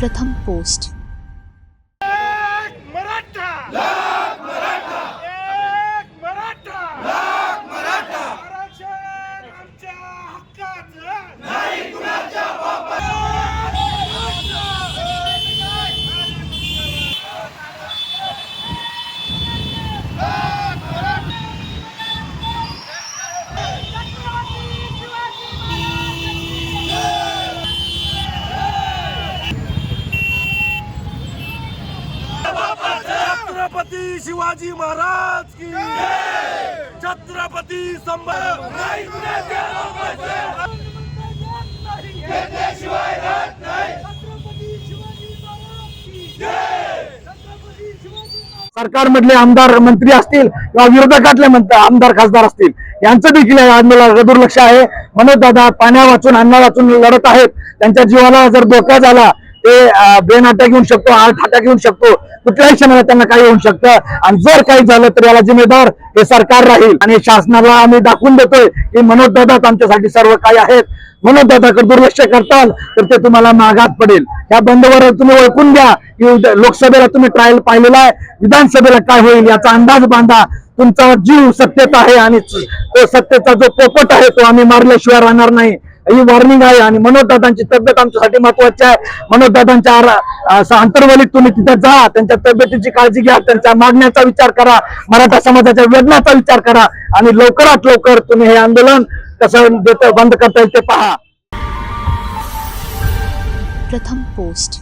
प्रथम पोस्ट. छत्रपती शिवाजी महाराज की छत्रपती संभाजी सरकारमधले आमदार मंत्री असतील किंवा विरोधकातले आमदार खासदार असतील यांचं देखील या आंदोलनाला दुर्लक्ष आहे. मनोज दादा पाण्या वाचून अन्न वाचून लढत आहेत. त्यांच्या जीवाला जर धोका झाला ते ब्रेन अटॅक येऊ शकतो हार्ट अटॅक येऊ शकतो. कुठल्याही क्षणाला त्यांना काही होऊ शकतं. आणि जर काही झालं तर याला जिम्मेदार हे सरकार राहील. आणि शासनाला आम्ही दाखवून देतोय की मनोज दादाच आमच्यासाठी सर्व काही आहेत. मनोज दादाकडे दुर्लक्ष करताल तर ते तुम्हाला मागात पडेल. या बंदवर तुम्ही ओळखून घ्या की लोकसभेला तुम्ही ट्रायल पाहिलेला आहे. विधानसभेला काय होईल याचा अंदाज बांधा. तुमचा जीव सत्तेत आहे आणि तो सत्तेचा जो पोपट आहे तो आम्ही मारल्याशिवाय राहणार नाही. ही वॉर्निंग आहे आणि मनोजदादांची तब्येत आमच्यासाठी महत्वाची आहे. मनोजदादांच्या आरा- अंतर्वलीत तुम्ही तिथे जा त्यांच्या तब्येतीची काळजी घ्या त्यांच्या मागण्याचा विचार करा मराठा समाजाच्या वेदनाचा विचार करा आणि लवकरात लवकर तुम्ही हे आंदोलन कसं बंद करता येईल ते पहा. प्रथम पोस्ट.